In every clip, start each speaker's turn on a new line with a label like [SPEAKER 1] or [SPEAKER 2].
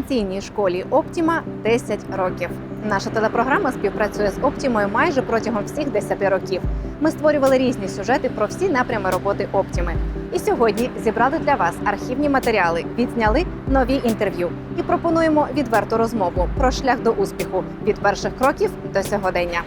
[SPEAKER 1] дистанційній школі Оптіма 10 років. Наша телепрограма співпрацює з Оптімою майже протягом всіх 10 років. Ми створювали різні сюжети про всі напрями роботи Оптіми. І сьогодні зібрали для вас архівні матеріали, відзняли нові інтерв'ю і пропонуємо відверту розмову про шлях до успіху від перших кроків до сьогодення.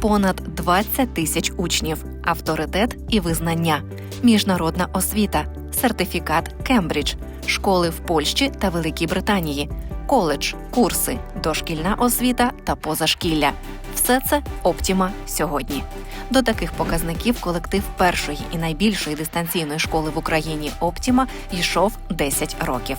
[SPEAKER 2] понад 20 тисяч учнів, авторитет і визнання, міжнародна освіта, сертифікат Кембридж, школи в Польщі та Великій Британії, коледж, курси, дошкільна освіта та позашкілля. Все це Оптіма сьогодні. До таких показників колектив першої і найбільшої дистанційної школи в Україні Оптіма йшов 10 років.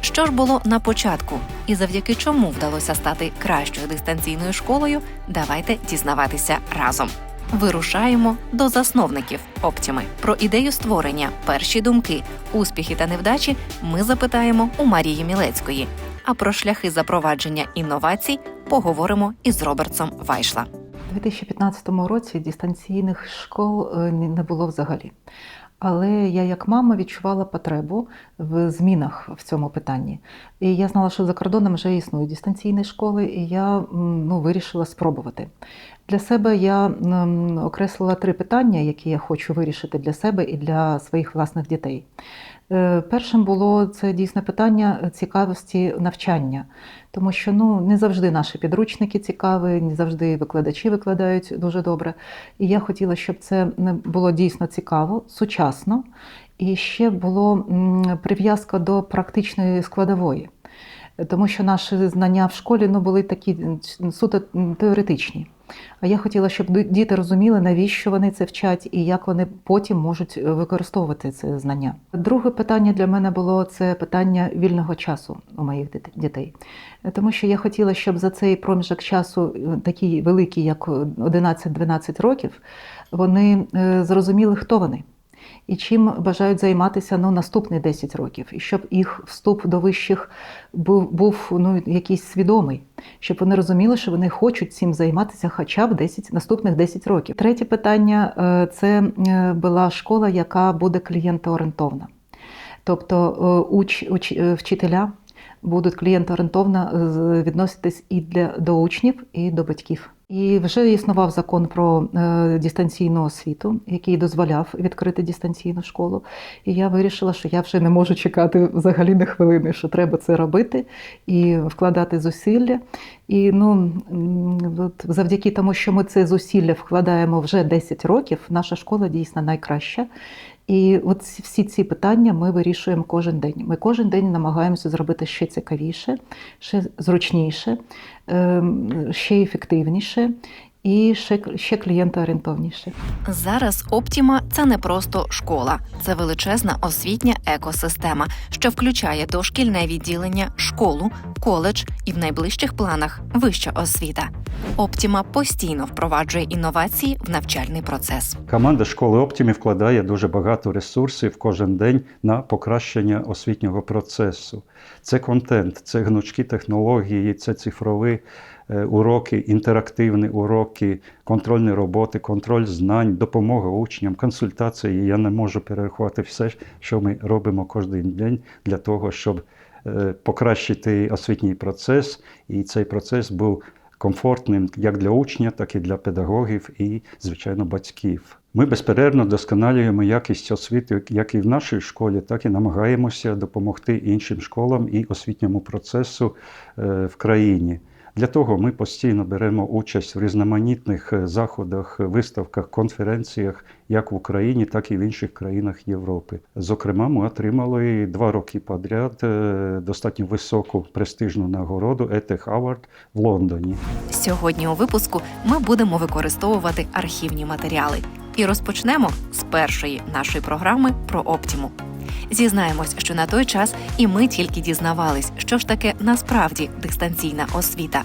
[SPEAKER 2] Що ж було на початку, і завдяки чому вдалося стати кращою дистанційною школою, давайте дізнаватися разом. Вирушаємо до засновників Оптіми. Про ідею створення, перші думки, успіхи та невдачі ми запитаємо у Марії Мілецької. А про шляхи запровадження інновацій поговоримо із Робертсом Вайшла.
[SPEAKER 3] У 2015 році дистанційних школ е, не було взагалі. Але я, як мама, відчувала потребу в змінах в цьому питанні. І я знала, що за кордоном вже існують дистанційні школи, і я ну, вирішила спробувати. Для себе я окреслила три питання, які я хочу вирішити для себе і для своїх власних дітей. Е, Першим було це дійсно питання цікавості навчання, тому що ну не завжди наші підручники цікаві, не завжди викладачі викладають дуже добре. І я хотіла, щоб це було дійсно цікаво, сучасно, і ще було прив'язка до практичної складової. Тому що наші знання в школі ну, були такі суто теоретичні. А я хотіла, щоб діти розуміли, навіщо вони це вчать і як вони потім можуть е, використовувати це знання. Друге питання для мене було це питання вільного часу у моїх дітей. Е, Тому що я хотіла, щоб за цей проміжок часу, е, такий великий, як 11-12 років, вони зрозуміли, хто вони. І чим бажають займатися ну, наступні 10 років, і щоб їх вступ до вищих був, був ну, якийсь свідомий, щоб вони розуміли, що вони хочуть цим займатися хоча б 10, наступних 10 років. Третє питання е, це е, була школа, яка буде клієнтоорієнтовна. Тобто е, уч, уч, вчителя будуть клієнтоорієнтовно відноситись і для, до учнів, і до батьків. І вже існував закон про е, дистанційну освіту, який дозволяв відкрити дистанційну школу. І я вирішила, що я вже не можу чекати взагалі на хвилини, що треба це робити і вкладати зусилля. І ну, от завдяки тому, що ми це зусилля вкладаємо вже 10 років, наша школа дійсно найкраща. І от всі ці питання ми вирішуємо кожен день. Ми кожен день намагаємося зробити ще цікавіше, ще зручніше, ем, ще ефективніше і ще, ще клієнтоорієнтовніше.
[SPEAKER 2] Зараз Оптіма це не просто школа, це величезна освітня екосистема, що включає дошкільне відділення, школу, коледж і в найближчих планах вища освіта. Оптіма постійно впроваджує інновації в навчальний процес.
[SPEAKER 4] Команда школи Оптімі вкладає дуже багато ресурсів кожен день на покращення освітнього процесу. Це контент, це гнучкі технології, це цифрові е, уроки, інтерактивні уроки, контрольні роботи, контроль знань, допомога учням, консультації. Я не можу перерахувати все, що ми робимо кожен день для того, щоб е, покращити освітній процес, і цей процес був комфортним як для учня, так і для педагогів і, звичайно, батьків. Ми безперервно досконалюємо якість освіти як і в нашій школі, так і намагаємося допомогти іншим школам і освітньому процесу е, в країні. Для того ми постійно беремо участь в різноманітних е, заходах, виставках, конференціях, як в Україні, так і в інших країнах Європи. Зокрема, ми отримали два роки подряд е, достатньо високу престижну нагороду Ете Хавард в Лондоні.
[SPEAKER 2] Сьогодні у випуску ми будемо використовувати архівні матеріали і розпочнемо з першої нашої програми про Оптіму. Зізнаємось, що на той час і ми тільки дізнавались, що ж таке насправді дистанційна освіта.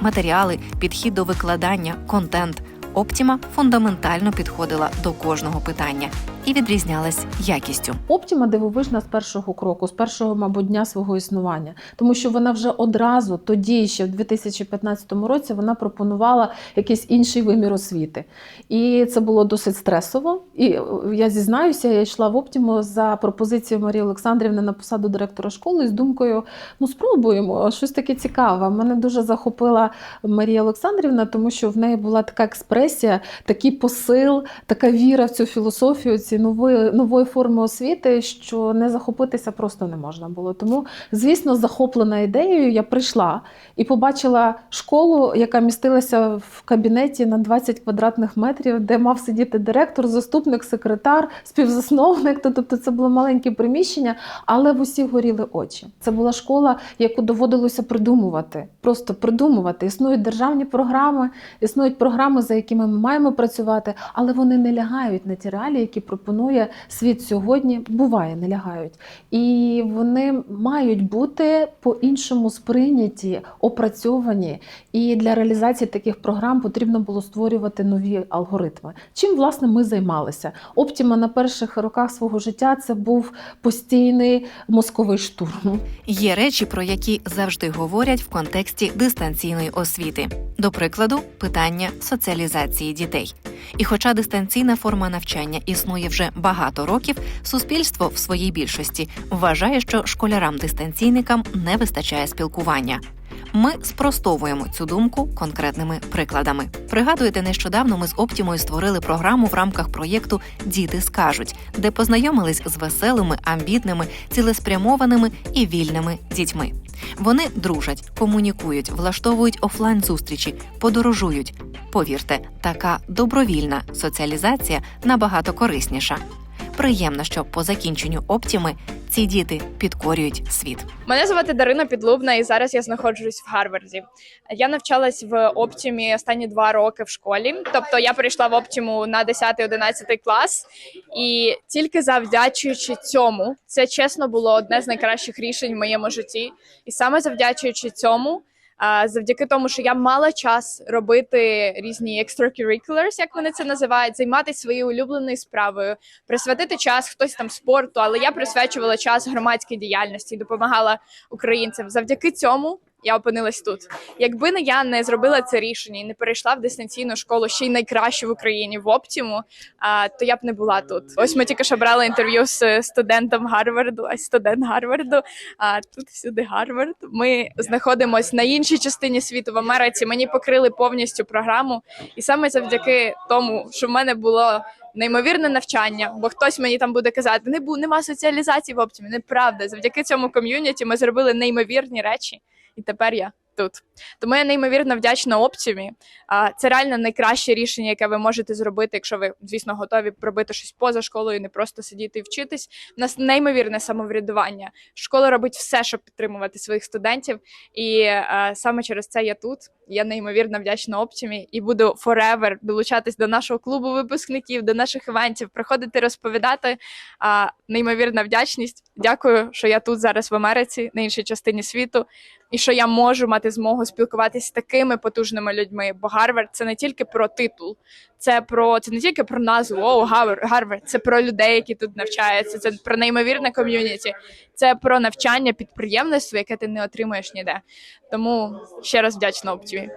[SPEAKER 2] Матеріали, підхід до викладання, контент. Оптіма фундаментально підходила до кожного питання і відрізнялась якістю.
[SPEAKER 5] Оптіма дивовижна з першого кроку, з першого, мабуть, дня свого існування, тому що вона вже одразу тоді, ще в 2015 році, вона пропонувала якийсь інший вимір освіти. І це було досить стресово. І е, я зізнаюся, я йшла в Оптіму за пропозицією Марії Олександрівни на посаду директора школи з думкою: ну спробуємо щось таке цікаве. Мене дуже захопила Марія Олександрівна, тому що в неї була така експресія, такий посил, така віра в цю філософію, ці нової, нової форми освіти, що не захопитися просто не можна було. Тому, звісно, захоплена ідеєю, я прийшла і побачила школу, яка містилася в кабінеті на 20 квадратних метрів, де мав сидіти директор, заступник, секретар, співзасновник. Тобто це було маленьке приміщення, але в усіх горіли очі. Це була школа, яку доводилося придумувати, просто придумувати. Існують державні програми, існують програми, за якими ми маємо працювати, але вони не лягають на ті реалії, які пропонує світ сьогодні. Буває, не лягають. І вони мають бути по-іншому сприйняті, опрацьовані. І для реалізації таких програм потрібно було створювати нові алгоритми. Чим власне ми займалися? Оптіма на перших роках свого життя це був постійний мозковий штурм.
[SPEAKER 2] Є речі, про які завжди говорять в контексті дистанційної освіти. До прикладу, питання соціалізації дітей. І хоча дистанційна форма навчання існує вже багато років, суспільство в своїй більшості вважає, що школярам-дистанційникам не вистачає спілкування. Ми спростовуємо цю думку конкретними прикладами. Пригадуєте, нещодавно ми з Оптімою створили програму в рамках проєкту Діти скажуть, де познайомились з веселими, амбітними, цілеспрямованими і вільними дітьми. Вони дружать, комунікують, влаштовують офлайн зустрічі, подорожують. Повірте, така добровільна соціалізація набагато корисніша. Приємно, що по закінченню Оптіми ці діти підкорюють світ.
[SPEAKER 6] Мене звати Дарина Підлубна, і зараз я знаходжусь в Гарварді. Я навчалась в Оптімі останні два роки в школі. Тобто я перейшла в Оптіму на 10-11 клас, і тільки завдячуючи цьому, це чесно було одне з найкращих рішень в моєму житті. І саме завдячуючи цьому. Завдяки тому, що я мала час робити різні extracurriculars, як вони це називають, займатися своєю улюбленою справою, присвятити час хтось там спорту, але я присвячувала час громадській діяльності, допомагала українцям. Завдяки цьому я опинилась тут. Якби не я не зробила це рішення і не перейшла в дистанційну школу, ще й найкращу в Україні в Оптіму, то я б не була тут. Ось ми тільки що брали інтерв'ю з студентом Гарварду, а студент Гарварду. А тут всюди Гарвард. Ми знаходимося на іншій частині світу в Америці. Мені покрили повністю програму, і саме завдяки тому, що в мене було. Неймовірне навчання, бо хтось мені там буде казати, не бу, нема соціалізації в Оптімі. Неправда. Завдяки цьому ком'юніті ми зробили неймовірні речі, і тепер я тут. Тому я неймовірно вдячна Оптімі. Це реально найкраще рішення, яке ви можете зробити, якщо ви, звісно, готові пробити щось поза школою, не просто сидіти і вчитись. У нас неймовірне самоврядування. Школа робить все, щоб підтримувати своїх студентів. І е, саме через це я тут. Я неймовірно вдячна Оптімі і буду forever долучатись до нашого клубу випускників, до наших івентів, приходити розповідати. А, неймовірна вдячність. Дякую, що я тут зараз в Америці, на іншій частині світу, і що я можу мати змогу спілкуватися з такими потужними людьми. Бо Гарвард це не тільки про титул, це про це не тільки про назву О, Гарвард, це про людей, які тут навчаються. Це про неймовірне ком'юніті, це про навчання підприємництва, яке ти не отримуєш ніде. Тому ще раз вдячна Оптімі.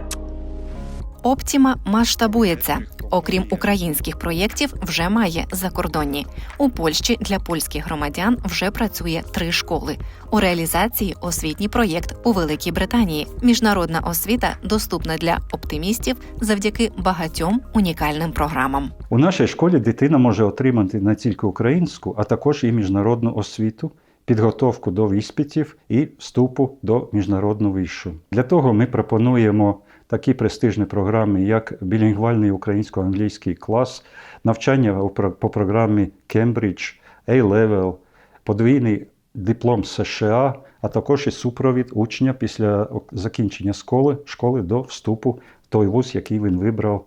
[SPEAKER 2] Оптіма масштабується. Окрім українських проєктів, вже має закордонні. У Польщі для польських громадян вже працює три школи. У реалізації освітній проєкт у Великій Британії. Міжнародна освіта доступна для оптимістів завдяки багатьом унікальним програмам.
[SPEAKER 4] У нашій школі дитина може отримати не тільки українську, а також і міжнародну освіту, підготовку до іспитів і вступу до міжнародного вишу. Для того ми пропонуємо такі престижні програми, як білінгвальний українсько-англійський клас, навчання по програмі Cambridge, A-Level, подвійний диплом США, а також і супровід учня після закінчення школи, школи до вступу в той вуз, який він вибрав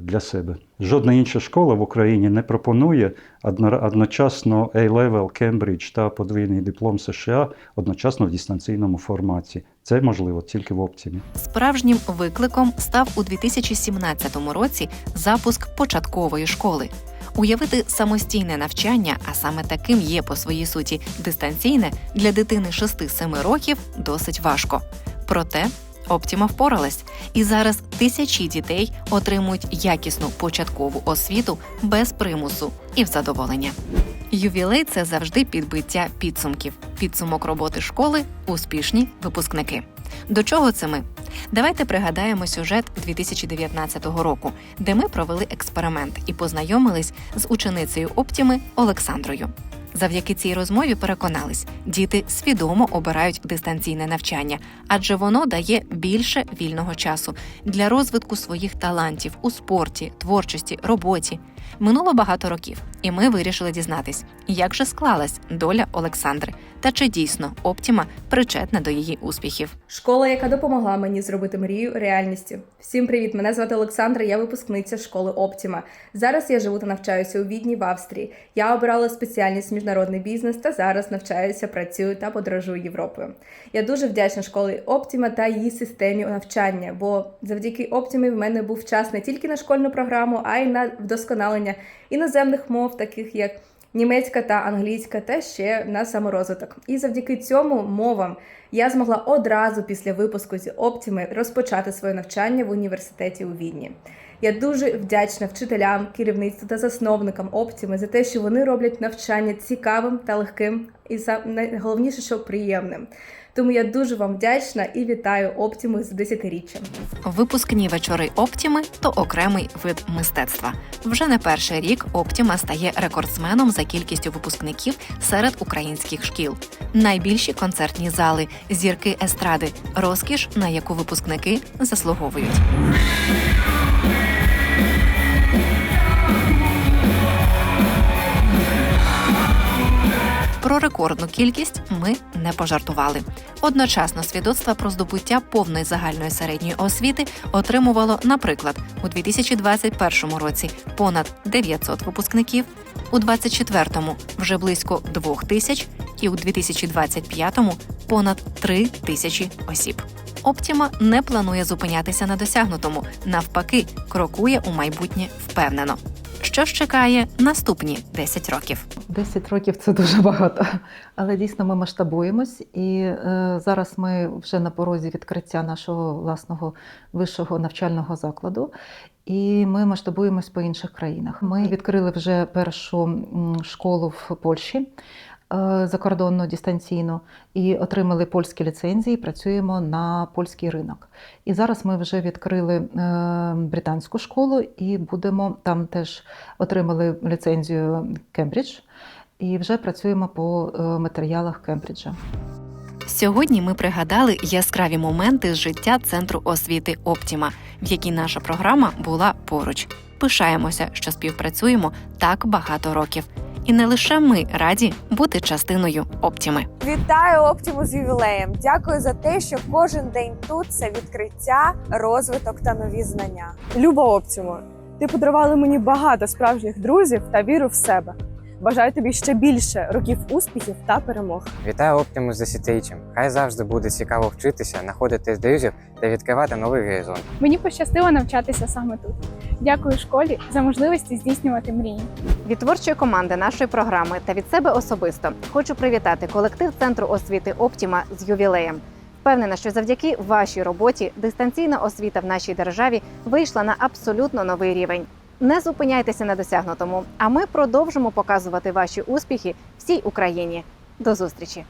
[SPEAKER 4] для себе. Жодна інша школа в Україні не пропонує одно- одночасно A-Level, Cambridge та подвійний диплом США одночасно в дистанційному форматі. Це можливо тільки в Оптімі.
[SPEAKER 2] Справжнім викликом став у 2017 році запуск початкової школи. Уявити самостійне навчання, а саме таким є по своїй суті дистанційне для дитини 6-7 років досить важко. Проте Оптіма впоралась, і зараз тисячі дітей отримують якісну початкову освіту без примусу і в задоволення. Ювілей це завжди підбиття підсумків. Підсумок роботи школи успішні випускники. До чого це ми? Давайте пригадаємо сюжет 2019 року, де ми провели експеримент і познайомились з ученицею Оптіми Олександрою. Завдяки цій розмові переконались, діти свідомо обирають дистанційне навчання, адже воно дає більше вільного часу для розвитку своїх талантів у спорті, творчості, роботі. Минуло багато років, і ми вирішили дізнатись, як же склалась доля Олександри, та чи дійсно Оптіма причетна до її успіхів.
[SPEAKER 7] Школа, яка допомогла мені зробити мрію реальністю. Всім привіт! Мене звати Олександра, я випускниця школи Оптіма. Зараз я живу та навчаюся у Відні в Австрії. Я обирала спеціальність міжнародний бізнес та зараз навчаюся, працюю та подорожую Європою. Я дуже вдячна школі Оптіма та її системі навчання, бо завдяки Оптімі в мене був час не тільки на школьну програму, а й на вдосконалення іноземних мов, таких як німецька та англійська, та ще на саморозвиток. І завдяки цьому мовам я змогла одразу після випуску зі Оптіми розпочати своє навчання в університеті у Відні. Я дуже вдячна вчителям, керівництву та засновникам Оптіми за те, що вони роблять навчання цікавим та легким, і найголовніше, що приємним. Тому я дуже вам вдячна і вітаю Оптіму з десятиріччям.
[SPEAKER 2] Випускні вечори Оптіми то окремий вид мистецтва. Вже не перший рік Оптіма стає рекордсменом за кількістю випускників серед українських шкіл. Найбільші концертні зали, зірки естради, розкіш, на яку випускники заслуговують. Рекордну кількість ми не пожартували. Одночасно свідоцтва про здобуття повної загальної середньої освіти отримувало, наприклад, у 2021 році понад 900 випускників, у 2024 вже близько 2 тисяч, і у 2025 понад 3 тисячі осіб. Оптіма не планує зупинятися на досягнутому, навпаки, крокує у майбутнє впевнено. Що ж чекає наступні 10 років?
[SPEAKER 3] 10 років це дуже багато. Але дійсно ми масштабуємось, і е, зараз ми вже на порозі відкриття нашого власного вищого навчального закладу. І ми масштабуємось по інших країнах. Ми відкрили вже першу школу в Польщі е, закордонну дистанційну і отримали польські ліцензії. Працюємо на польський ринок. І зараз ми вже відкрили е, британську школу і будемо там теж отримали ліцензію Кембридж і вже працюємо по е, матеріалах Кембриджа.
[SPEAKER 2] Сьогодні ми пригадали яскраві моменти з життя центру освіти Оптіма, в якій наша програма була поруч. Пишаємося, що співпрацюємо так багато років. І не лише ми раді бути частиною Оптіми.
[SPEAKER 8] Вітаю Оптіму з ювілеєм. Дякую за те, що кожен день тут це відкриття, розвиток та нові знання.
[SPEAKER 9] Люба Оптімо, ти подарувала мені багато справжніх друзів та віру в себе. Бажаю тобі ще більше років успіхів та перемог.
[SPEAKER 10] Вітаю Оптиму з десятиріччям. Хай завжди буде цікаво вчитися, знаходити друзів та відкривати новий горизонт.
[SPEAKER 11] Мені пощастило навчатися саме тут. Дякую школі за можливості здійснювати мрії.
[SPEAKER 1] Від творчої команди нашої програми та від себе особисто хочу привітати колектив центру освіти Оптіма з ювілеєм. Впевнена, що завдяки вашій роботі дистанційна освіта в нашій державі вийшла на абсолютно новий рівень. Не зупиняйтеся на досягнутому, а ми продовжимо показувати ваші успіхи всій Україні. До зустрічі!